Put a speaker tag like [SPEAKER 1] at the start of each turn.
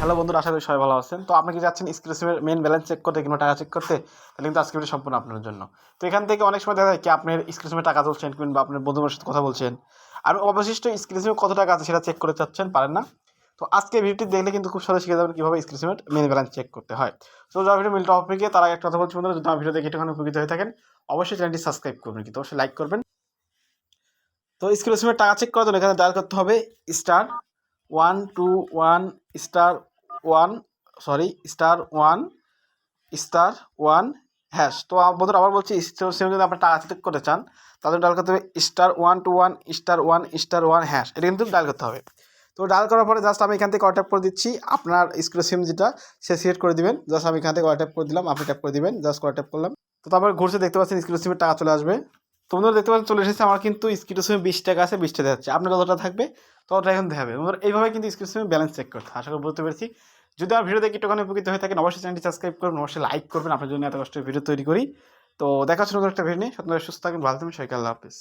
[SPEAKER 1] Hello বন্ধুরা, আশা করি সবাই ভালো আছেন। তো আপনি কি যাচ্ছেন স্ক্রিনের মেন ব্যালেন্স চেক করতে কিংবা টাকা চেক করতে? তাহলে কিন্তু আজকে ভিডিও সম্পূর্ণ আপনার জন্য। তো এখান থেকে অনেক সময় দেখা যায় কি আপনার স্ক্রিনে টাকা তুলছেন কিংবা আপনার বন্ধুদের সাথে কথা বলছেন। আর অবশিষ্ট স্ক্রিনে কত টাকা আছে সেটা চেক করে চাচ্ছেন, পারেন না? তো আজকে ভিডিওটি দেখলে কিন্তু খুব সহজে শিখে যাবেন কীভাবে স্ক্রিনে মেন ব্যালেন্স চেক করতে হয়। তো যারা ভিডিও মিল টপিকে তার একটা কথা বলছি বন্ধুরা, যদি আমার ভিডিও দেখে একটুখানি উপকৃত হয়ে থাকেন, অবশ্যই চ্যানেলটি সাবস্ক্রাইব করবেন কিন্তু অবশ্যই লাইক করবেন। তো স্ক্রিনে টাকা চেক করার জন্য এখানে ডায়াল করতে হবে star one two one star one sorry star one star one hash তো বন্ধুরা, আবার বলছি সেম যদি আপনার টাকা চেক করতে চান, তাহলে ডায়াল করতে হবে star one two one, star one star one hash এটা কিন্তু ডায়াল করতে হবে। তো ডায়াল করার পরে জাস্ট আমি এখান থেকে ট্যাপ করে দিচ্ছি, আপনার স্ক্রিন সিম যেটা, সে সিলেক্ট করে দিবেন। জাস্ট আমি এখান থেকে ট্যাপ করে দিলাম, আপনি ট্যাপ করে দিবেন জাস্ট ট্যাপ করলাম। তো তারপরে ঘুরছে, দেখতে পাচ্ছেন স্ক্রিন সিমের টাকা চলে আসবে। তো বন্ধুরা, দেখতে পাচ্ছেন, চলে এসেছে, আমার কিন্তু স্ক্রিন সিমে বিশ টাকা আছে, বিশ টাকা যাচ্ছে। আপনার কতটা থাকবে? ততটা এখন দেখাবে এইভাবে কিন্তু স্ক্রিন সিমে ব্যালেন্স চেক করতে আশা করি বলতে পেরেছি। যদি আমার ভিডিও দেখে একটুখানি উপকৃত হয়ে থাকেন, অবশ্যই চ্যানেলটি সাবস্ক্রাইব করবেন অবশ্যই লাইক করবেন। আপনার জন্য এত কষ্ট ভিডিও তৈরি করি। তো দেখা শুরু করে একটা ভিডিও নিয়ে। সত্যি সুস্থ থাকবেন, ভালো থাকবেন। সবাইকে আল্লাহ হাফিজ।